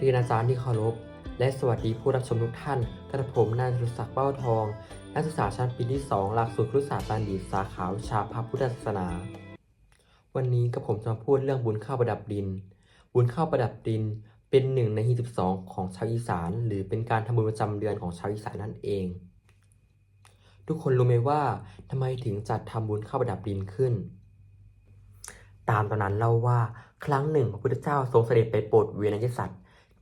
เรียนอาจารย์ที่เคารพ และสวัสดีผู้รับชมทุกท่าน กระผมนายสุศักดิ์เป้าทอง นักศึกษาชั้นปีที่ 2 หลักสูตรครุศาสตร์บัณฑิตสาขาวิชาพระพุทธศาสนา วันนี้กับผมจะมาพูดเรื่องบุญข้าวประดับดิน บุญข้าวประดับดินเป็นหนึ่งใน22 ของชาวอีสาน หรือเป็นการทำบุญประจำเดือนของชาวอีสานนั่นเอง ทุกคนรู้ไหมว่าทำไมถึงจัดทำบุญข้าวประดับดินขึ้นตามตอนนั้นเล่าว่าครั้งหนึ่งพระพุทธเจ้าทรงเสด็จไปโปรดเวียนยสัตว์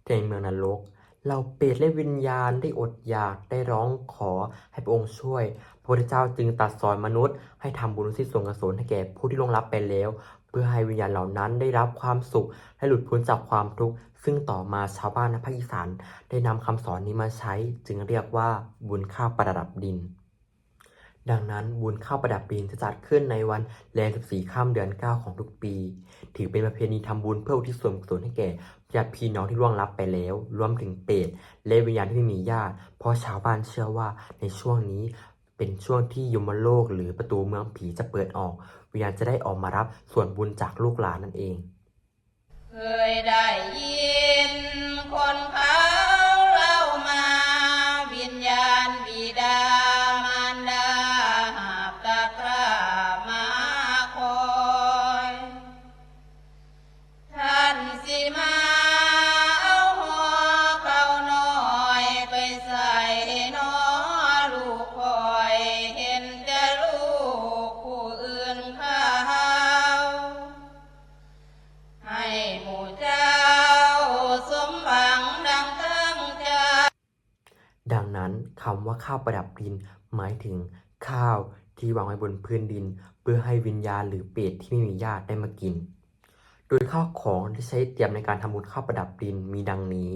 ในเมืองนรก เราเปรตและวิญญาณได้อดอยากได้ร้องขอให้พระองค์ช่วย พระพุทธเจ้าจึงตัดสอนมนุษย์ ให้ทำบุญอุที่ส่วนกุศลให้แก่ผู้ที่ล่วงลับไปแล้ว เพื่อให้วิญญาณเหล่านั้นได้รับความสุข และหลุดพ้นจากความทุกข์ซึ่งต่อมาชาวบ้านในภาคอีสานได้นำคำสอนนี้มาใช้ จึงเรียกว่าบุญข้าวประดับดิน ดังนั้นบุญข้าวประดับดินจะจัดขึ้นในวันแรม14ค่ำเดือน 9 ของทุกปี ถือเป็นประเพณีทำบุญเพื่ออุทิศส่วนกุศลให้แก่ญาติพี่น้องที่ล่วงลับไปแล้ว รวมถึงเปรตและวิญญาณที่ไม่มีญาติ เพราะชาวบ้านเชื่อว่าในช่วงนี้เป็นช่วงที่ยมโลกหรือประตูเมืองผีจะเปิดออก วิญญาณจะได้ออกมารับส่วนบุญจากลูกหลานนั่นเอง เคยได้ยินคนเขา ดังนั้นคำว่าข้าวประดับดิน หมายถึงข้าวที่วางไว้บนพื้นดิน เพื่อให้วิญญาณหรือเปรตที่ไม่มีญาติได้มากิน โดยข้าวของที่ใช้เตรียมในการทำบุญข้าวประดับดินมีดังนี้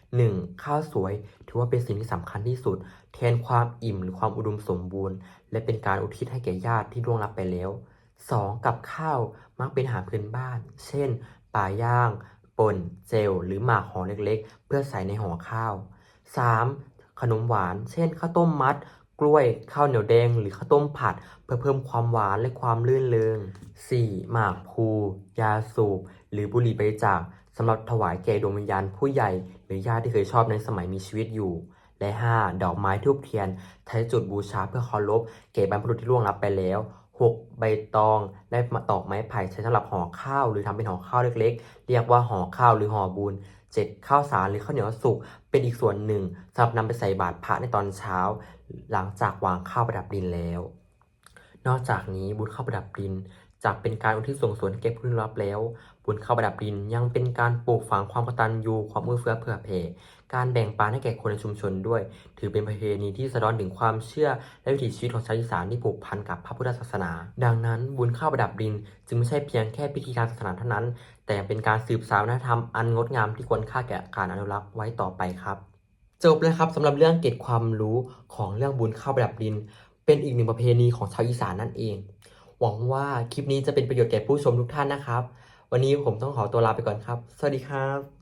1. ข้าวสวยถือว่าเป็นสิ่งที่สำคัญที่สุด แทนความอิ่มหรือความอุดมสมบูรณ์ และเป็นการอุทิศให้แก่ญาติที่ล่วงลับไปแล้ว 2. กับข้าวมักเป็นอาหารพื้นบ้าน เช่นปลาย่างป่นเจลหรือหมากห่อเล็กๆ เพื่อใส่ในห่อข้าว 3. ขนมหวาน เช่นข้าวต้มมัด กล้วย ข้าวเหนียวแดง หรือข้าวต้มผัด เพื่อเพิ่มความหวานและความลื่นเลง 4. หมากพลูยาสูบ หรือบุหรี่บริจากสำหรับถวายแก่ดวงวิญญาณผู้ใหญ่ หรือญาติที่เคยชอบในสมัยมีชีวิตอยู่ และ 5. ดอกไม้ทูบเทียนใช้จุดบูชาเพื่อเคารพแก่บรรพบุรุษที่ล่วงลับไปแล้ว 6. ใบตอง และตอกไม้ไผ่ใช้สำหรับห่อข้าว หรือทำเป็นห่อข้าวเล็กๆ เรียกว่าห่อข้าวหรือห่อบุญ 7. ข้าวสารหรือข้าวเหนียวสุกเป็นอีกส่วนหนึ่งสำหรับนำไปใส่บาตรพระในตอนเช้า หลังจากวางข้าวประดับดินแล้ว นอกจากนี้บุญข้าวประดับดิน จากเป็นการอุทิศส่วนกุศลให้แก่ผู้ที่รับแล้ว บุญข้าวประดับดินยังเป็นการปลูกฝังความกตัญญูความเอื้อเฟื้อเผื่อแผ่การแบ่งปันให้แก่คนในชุมชนด้วย ถือเป็นประเพณีที่สะท้อนถึงความเชื่อ และวิถีชีวิตของชาวอีสานที่ผูกพันกับพระพุทธศาสนา ดังนั้น บุญข้าวประดับดิน จึงไม่ใช่เพียงแค่พิธีการศาสนาเท่านั้น แต่เป็นการสืบสานวัฒนธรรมอันงดงามที่ควรค่าแก่การอนุรักษ์ไว้ต่อไปครับจบเลยครับสำหรับเรื่องเกร็ดความรู้ของเรื่องบุญข้าวประดับดิน เป็นอีกหนึ่งประเพณีของชาวอีสานนั่นเอง หวังว่าคลิปนี้จะเป็นประโยชน์แก่ผู้ชมทุกท่านนะครับ วันนี้ผมต้องขอตัวลาไปก่อนครับ สวัสดีครับ